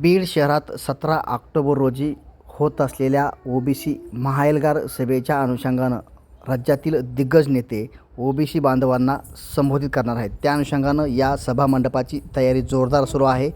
बीड शहरात सतरा ऑक्टोबर रोजी होत असलेल्या ओबीसी महाएल्गार सभेच्या अनुषंगानं राज्यातील दिग्गज नेते ओबीसी बांधवांना संबोधित करणार आहेत. त्या अनुषंगानं या सभामंडपाची तयारी जोरदार सुरू आहे.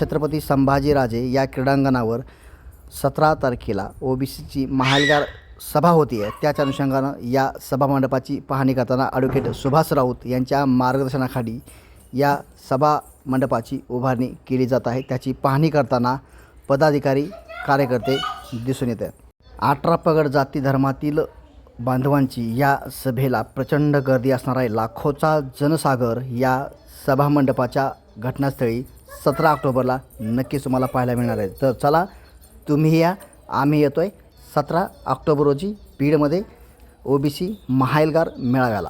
छत्रपती संभाजीराजे या क्रीडांगणावर सतरा तारखेला ओबीसीची महाएल्गार सभा होती आहे त्याच अनुषंगानं या सभामंडपाची पाहणी करताना ॲडव्होकेट सुभाष राऊत यांच्या मार्गदर्शनाखाली या सभा मंडपाची उभारणी केली जात आहे. त्याची पाहणी करताना पदाधिकारी कार्यकर्ते दिसून येत आहेत. अठरा पगड जाती धर्मातील बांधवांची या सभेला प्रचंड गर्दी असणार आहे. लाखोचा जनसागर या सभामंडपाच्या घटनास्थळी सतरा ऑक्टोबरला नक्कीच तुम्हाला पाहायला मिळणार आहे. तर चला तुम्ही या आम्ही येतो आहे सतरा ऑक्टोबर रोजी बीडमध्ये सी महाएल्गार मेळाव्याला.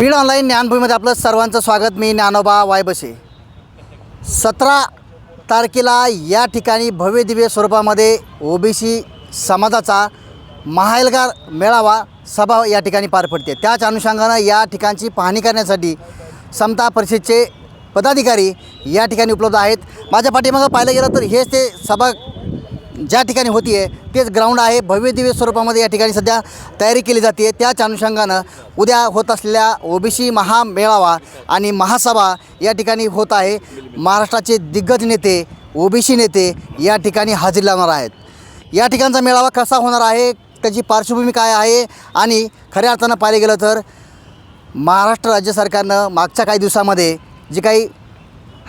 बीड ऑनलाईन ज्ञानभूमीमध्ये आपलं सर्वांचं स्वागत. मी ज्ञानोबा वायबसे. सतरा तारखेला या ठिकाणी भव्य दिव्य स्वरूपामध्ये ओबीसी समाजाचा महायलगार मेळावा सभा या ठिकाणी पार पडते. त्याच अनुषंगानं या ठिकाणची पाहणी करण्यासाठी समता परिषदचे पदाधिकारी या ठिकाणी उपलब्ध आहेत. माझ्या पाठीमागं पाहिलं गेलं तर हेच ते सभा ज्या ठिकाणी होती आहे तेच ग्राउंड आहे. भव्य दिव्य स्वरूपामध्ये या ठिकाणी सध्या तयारी केली जाते त्याच अनुषंगानं उद्या होत असलेल्या ओबीसी महामेळावा आणि महासभा या ठिकाणी होत आहे. महाराष्ट्राचे दिग्गज नेते ओबीसी नेते या ठिकाणी हजेरी लावणार आहेत. या ठिकाणचा मेळावा कसा होणार आहे त्याची पार्श्वभूमी काय आहे आणि खऱ्या अर्थानं पाहिलं गेलं तर महाराष्ट्र राज्य सरकारनं मागच्या काही दिवसामध्ये जे काही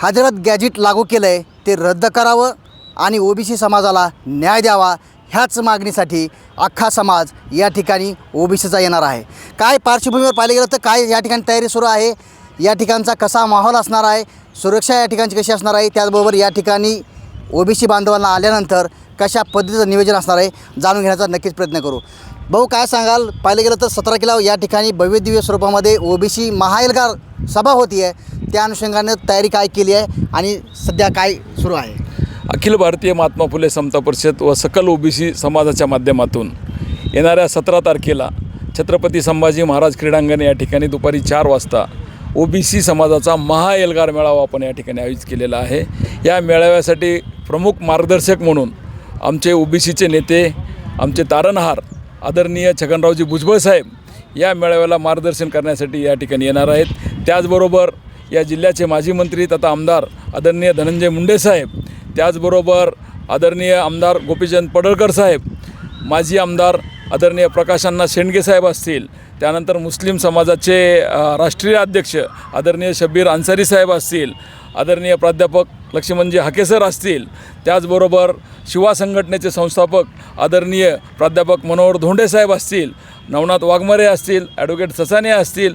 हजरत गॅजेट लागू केलं आहे ते रद्द करावं आणि ओबीसी समाजाला न्याय द्यावा ह्याच मागणीसाठी अख्खा समाज या ठिकाणी ओबीसीचा येणार आहे. काय पार्श्वभूमीवर पाहिलं गेलं तर काय या ठिकाणी तयारी सुरू आहे? या ठिकाणचा कसा माहोल असणार आहे? सुरक्षा या ठिकाणची कशी असणार आहे? त्याचबरोबर या ठिकाणी ओबीसी बांधवांना आल्यानंतर कशा पद्धतीचं नियोजन असणार आहे? जाणून घेण्याचा नक्कीच प्रयत्न करू. भाऊ काय सांगाल? पाहिलं गेलं तर सतरा किलो या ठिकाणी भव्यदिव्य स्वरूपामध्ये ओ स्वरूपामध्ये ओबीसी महाएलगार सभा होती आहे त्या अनुषंगानं तयारी काय केली आहे आणि सध्या काय सुरू आहे? अखिल भारतीय महात्मा फुले समता परिषद व सकल ओबीसी समाजाच्या माध्यमातून येणाऱ्या सतरा तारखेला छत्रपती संभाजी महाराज क्रीडांगण या ठिकाणी दुपारी चार वाजता ओबीसी समाजाचा महाएल्गार मेळावा आपण या ठिकाणी आयोजित केलेला आहे. या मेळाव्यासाठी प्रमुख मार्गदर्शक म्हणून आमचे ओबीसीचे नेते आमचे तारणहार आदरणीय छगनरावजी भुजबळ साहेब या मेळाव्याला मार्गदर्शन करण्यासाठी या ठिकाणी येणार आहेत. त्याचबरोबर या जिल्ह्याचे माजी मंत्री तथा आमदार आदरणीय धनंजय मुंडे साहेब त्याचबरोबर आदरणीय आमदार गोपीचंद पडळकर साहेब माजी आमदार आदरणीय प्रकाशांना शेंडगे साहेब असतील त्यानंतर मुस्लिम समाजाचे राष्ट्रीय अध्यक्ष आदरणीय शब्बीर अन्सारी साहेब असतील आदरणीय प्राध्यापक लक्ष्मणजी हाकेसर असतील त्याचबरोबर शिवा संघटनेचे संस्थापक आदरणीय प्राध्यापक मनोहर धोंडे साहेब असतील नवनाथ वाघमरे असतील ॲडव्होकेट ससाने असतील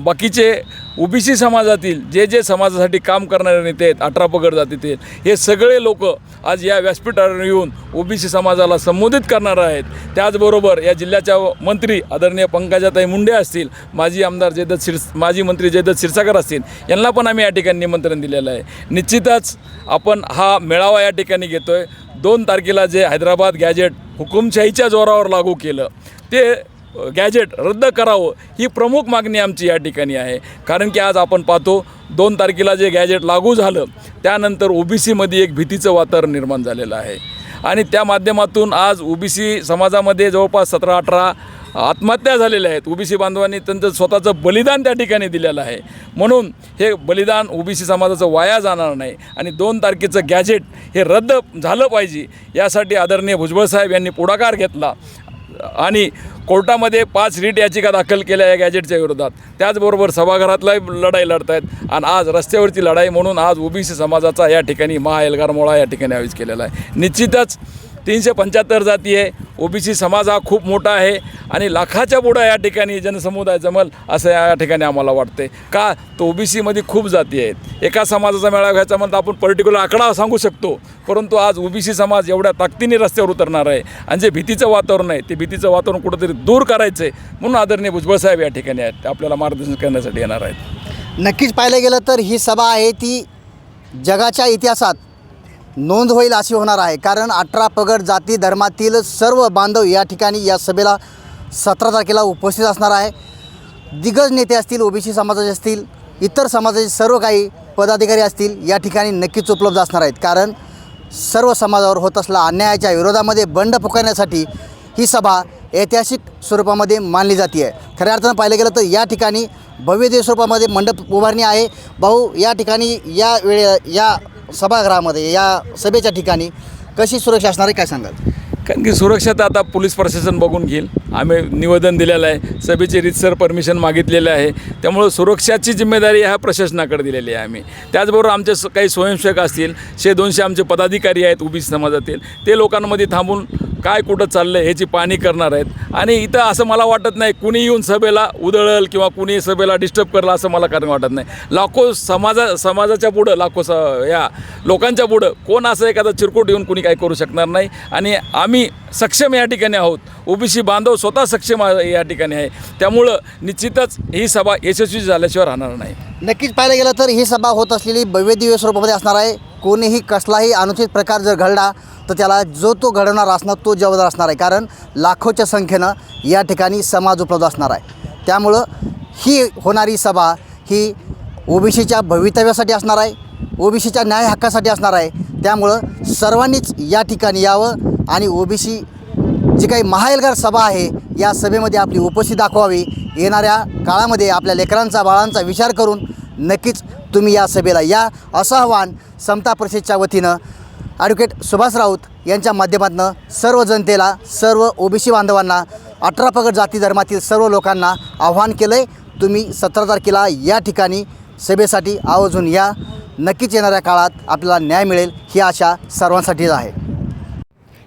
बाकीचे ओबीसी समाजातील जे जे समाजासाठी काम करणारे नेते आहेत अठरा पगड जातीतील हे सगळे लोक आज या व्यासपीठावर येऊन ओबीसी समाजाला संबोधित करणार आहेत. त्याचबरोबर या जिल्ह्याच्या मंत्री आदरणीय पंकजाताई मुंडे असतील माजी आमदार जयदत्त शिर माजी मंत्री जयदत्त क्षीरसागर असतील यांना पण आम्ही या ठिकाणी निमंत्रण दिलेलं आहे. निश्चितच आपण हा मेळावा या ठिकाणी घेतो आहे दोन तारखेला जे हैदराबाद गॅजेट हुकुमशाहीच्या जोरावर लागू केलं ते गॅजेट रद्द करावं ही प्रमुख मागणी आमची या ठिकाणी आहे. कारण की आज आपण पाहतो दोन तारखेला जे गॅजेट लागू झालं त्यानंतर ओ बी सीमध्ये एक भीतीचं वातावरण निर्माण झालेलं आहे. आणि त्या माध्यमातून आज ओ बी सी समाजामध्ये जवळपास सतरा अठरा आत्महत्या झालेल्या आहेत. ओबीसी बांधवांनी त्यांचं स्वतःचं बलिदान त्या ठिकाणी दिलेलं आहे. म्हणून हे बलिदान ओबीसी समाजाचं वाया जाणार नाही. आणि दोन तारखेचं गॅजेट हे रद्द झालं पाहिजे यासाठी आदरणीय भुजबळ साहेब यांनी पुढाकार घेतला. आणि कोर्टामध्ये पाच रीट याचिका दाखल केल्या या गॅजेटच्या विरोधात. त्याचबरोबर सभागृहातलाही लढाई लढत आहेत आणि आज रस्त्यावरची लढाई म्हणून आज ओबीसी समाजाचा या ठिकाणी महाएल्गार मोळा या ठिकाणी आयोजित केलेला आहे. निश्चितच तीनशे पंच्याहत्तर जाती आहे. ओबीसी समाज हा खूप मोठा आहे आणि लाखाच्या पुढं या ठिकाणी जनसमुदाय जमल असं या ठिकाणी आम्हाला वाटते का? तर ओबीसीमध्ये खूप जाती आहेत. एका समाजाचा मेळावा घ्यायचा म्हणता आपण पर्टिक्युलर आकडा सांगू शकतो. परंतु आज ओबीसी समाज एवढ्या ताकदीने रस्त्यावर उतरणार आहे आणि जे भीतीचं वातावरण आहे ते भीतीचं वातावरण कुठंतरी दूर करायचं आहे म्हणून आदरणीय भुजबळ साहेब या ठिकाणी आहेत. ते आपल्याला मार्गदर्शन करण्यासाठी येणार आहेत. नक्कीच पाहिलं गेलं तर ही सभा आहे ती जगाच्या इतिहासात नोंद होईल अशी होणार आहे. कारण अठरा पगड जाती धर्मातील सर्व बांधव या ठिकाणी या सभेला सतरा तारखेला उपस्थित असणार आहे. दिग्गज नेते असतील ओबीसी समाजाचे असतील इतर समाजाचे सर्व काही पदाधिकारी असतील या ठिकाणी नक्कीच उपलब्ध असणार आहेत. कारण सर्व समाजावर होत असला अन्यायाच्या विरोधामध्ये बंड पुकारण्यासाठी ही सभा ऐतिहासिक स्वरूपामध्ये मानली जाते आहे खऱ्या अर्थानं पाहिलं गेलं तर या ठिकाणी भव्यदेव स्वरूपामध्ये मंडप उभारणी आहे. भाऊ या ठिकाणी या वेळे या सभागृहामध्ये या सभेच्या ठिकाणी कशी सुरक्षा असणार आहे काय सांगाल? कारण की सुरक्षा तर आता पोलीस प्रशासन बघून घेईल. आम्ही निवेदन दिलेलं आहे सभेचे रितसर परमिशन मागितलेलं आहे. त्यामुळं सुरक्षाची जिम्मेदारी ह्या प्रशासनाकडे दिलेली आहे आम्ही. त्याचबरोबर आमचे काही स्वयंसेवक असतील शे दोनशे आमचे पदाधिकारी आहेत उभी समाजातील ते लोकांमध्ये थांबून काय कुठं चाललं आहे ह्याची पाहणी करणार आहेत. आणि इथं असं मला वाटत नाही कुणी येऊन सभेला उधळल किंवा कुणी सभेला डिस्टर्ब करलं असं मला कारण वाटत नाही. लाखो समाजा समाजाच्या पुढं लाखो स या लोकांच्या पुढं कोण असं एखादा चिरकोट येऊन कुणी काय करू शकणार नाही. आणि आम्ही सक्षम या ठिकाणी आहोत. ओबीसी बांधव स्वतः सक्षम या ठिकाणी आहे. त्यामुळं निश्चितच ही सभा यशस्वी झाल्याशिवाय राहणार नाही. नक्कीच पाहायला गेलं तर ही सभा होत असलेली भव्य दिव्य स्वरूपामध्ये असणार आहे. कोणीही कसलाही अनुचित प्रकार जर घडला तर त्याला जो तो घडवणार असणार तो जबाबदार असणार आहे. कारण लाखोच्या संख्येनं या ठिकाणी समाज उपलब्ध असणार आहे. त्यामुळं ही होणारी सभा ही ओबीसीच्या भवितव्यासाठी असणार आहे. ओबीसीच्या न्याय हक्कासाठी असणार आहे. त्यामुळं सर्वांनीच या ठिकाणी यावं. आणि ओबीसी जी काही महाएलगार सभा आहे या सभेमध्ये आपली उपस्थिती दाखवावी. येणाऱ्या काळामध्ये आपल्या लेकरांचा बाळांचा विचार करून नक्कीच तुम्ही या सभेला या असं आव्हान समता परिषदच्या वतीनं ॲडव्होकेट सुभाष राऊत यांच्या माध्यमातून सर्व जनतेला सर्व ओबीसी बांधवांना अठरा पगड जाती धर्मातील सर्व लोकांना आव्हान केलं आहे तुम्ही सतरा तारखेला या ठिकाणी सभेसाठी आवर्जून या. नक्कीच येणाऱ्या काळात आपल्याला न्याय मिळेल ही आशा सर्वांसाठीच आहे.